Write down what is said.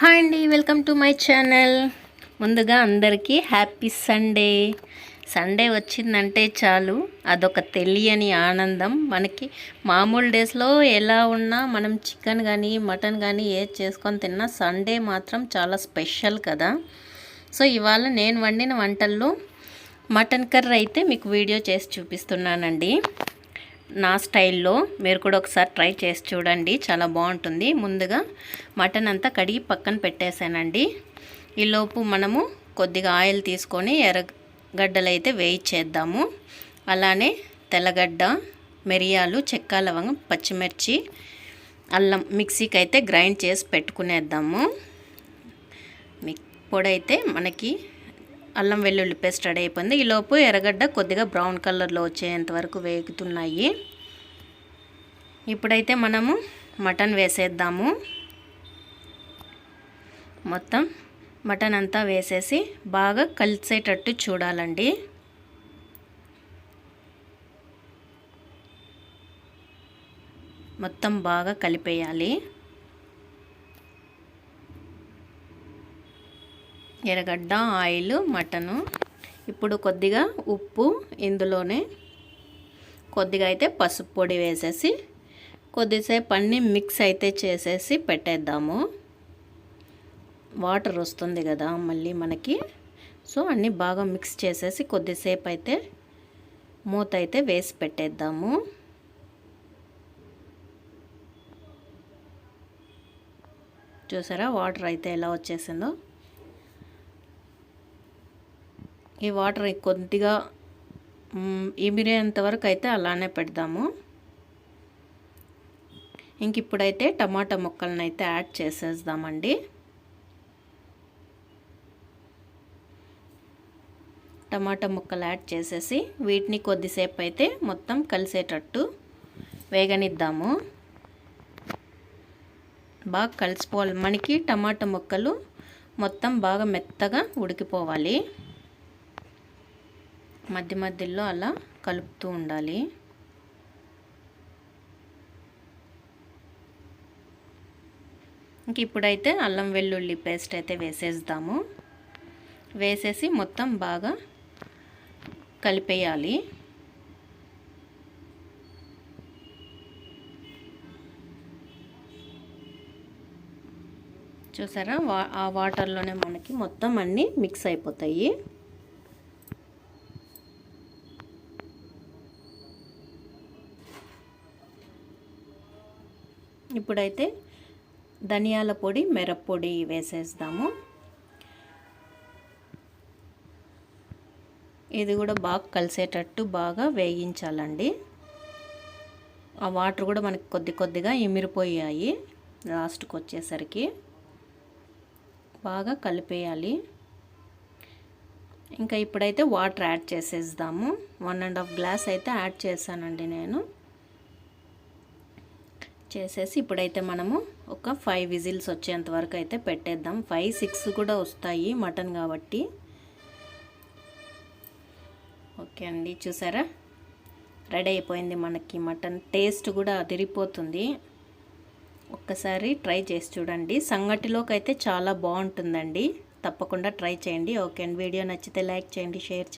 Hi అండి welcome to my channel. ముందుగా అందరికీ హ్యాపీ సండే. సండే వచ్చిందంటే చాలు అదొక తెలియని ఆనందం. మనకి మామూలు డేస్లో ఎలా ఉన్నా మనం చికెన్ కానీ మటన్ కానీ ఏది చేసుకొని తిన్నా సండే మాత్రం చాలా స్పెషల్ కదా. సో ఇవాళ నేను వండిన వంటల్లో మటన్ కర్రీ అయితే మీకు వీడియో చేసి చూపిస్తున్నానండి. నా స్టైల్లో మీరు కూడా ఒకసారి ట్రై చేసి చూడండి. చాలా బాగుంటుంది. ముందుగా మటన్ అంతా కడిగి పక్కన పెట్టేశానండి. ఈలోపు మనము కొద్దిగా ఆయిల్ తీసుకొని ఎర్రగడ్డలు అయితే వేయించేద్దాము. అలానే తెల్లగడ్డ మిరియాలు చెక్క లవంగం పచ్చిమిర్చి అల్లం మిక్సీకి అయితే గ్రైండ్ చేసి పెట్టుకునేద్దాము. మిక్ పొడి అయితే మనకి అల్లం వెల్లుల్లి పేస్ట్ రెడీ అయిపోయింది. ఈలోపు ఎర్రగడ్డ కొద్దిగా బ్రౌన్ కలర్లో వచ్చేంత వరకు వేగుతున్నాయి. ఇప్పుడైతే మనము మటన్ వేసేద్దాము. మొత్తం మటన్ అంతా వేసేసి బాగా కలిసేటట్టు చూడాలండి. మొత్తం బాగా కలిపేయాలి. ఎర్రగడ్డ ఆయిల్ మటను. ఇప్పుడు కొద్దిగా ఉప్పు ఇందులోనే కొద్దిగా అయితే పసుపు పొడి వేసేసి కొద్దిసేపు అన్నీ మిక్స్ అయితే చేసేసి పెట్టేద్దాము. వాటర్ వస్తుంది కదా మళ్ళీ మనకి. సో అన్నీ బాగా మిక్స్ చేసేసి కొద్దిసేపు అయితే మూత అయితే వేసి పెట్టేద్దాము. చూసారా వాటర్ అయితే ఎలా వచ్చేసిందో? ఈ వాటర్ కొద్దిగా ఇమిరేంత వరకు అయితే అలానే పెడదాము. ఇంక ఇప్పుడైతే టమాటా ముక్కలను అయితే యాడ్ చేసేద్దామండి. టమాటా ముక్కలు యాడ్ చేసేసి వీటిని కొద్దిసేపు అయితే మొత్తం కలిసేటట్టు వేగనిద్దాము. బాగా కలిసిపోవాలి. మనకి టమాటా ముక్కలు మొత్తం బాగా మెత్తగా ఉడికిపోవాలి. మధ్య మధ్యలో అలా కలుపుతూ ఉండాలి. ఇంక ఇప్పుడైతే అల్లం వెల్లుల్లి పేస్ట్ అయితే వేసేద్దాము. వేసేసి మొత్తం బాగా కలిపేయాలి. చూసారా? వా ఆ వాటర్లోనే మనకి మొత్తం అన్నీ మిక్స్ అయిపోతాయి. ఇప్పుడైతే ధనియాల పొడి మిరప్పొడి వేసేద్దాము ఇది కూడా బాగా కలిసేటట్టు బాగా వేయించాలండి. ఆ వాటర్ కూడా మనకి కొద్ది కొద్దిగా ఇమిరిపోయాయి లాస్ట్కి వచ్చేసరికి. బాగా కలిపేయాలి. ఇంకా ఇప్పుడైతే వాటర్ యాడ్ చేసేద్దాము. వన్ అండ్ హాఫ్ గ్లాస్ అయితే యాడ్ చేశానండి నేను. చేసేసి ఇప్పుడైతే మనము ఒక ఫైవ్ విజిల్స్ వచ్చేంత వరకు అయితే పెట్టేద్దాం. ఫైవ్ సిక్స్ కూడా వస్తాయి మటన్ కాబట్టి. ఓకే అండి చూసారా? రెడీ అయిపోయింది మనకి మటన్. టేస్ట్ కూడా అదిరిపోతుంది. ఒక్కసారి ట్రై చేసి చూడండి. సంగటిలోకి అయితే చాలా బాగుంటుందండి. తప్పకుండా ట్రై చేయండి. ఓకే అండి వీడియో నచ్చితే లైక్ చేయండి షేర్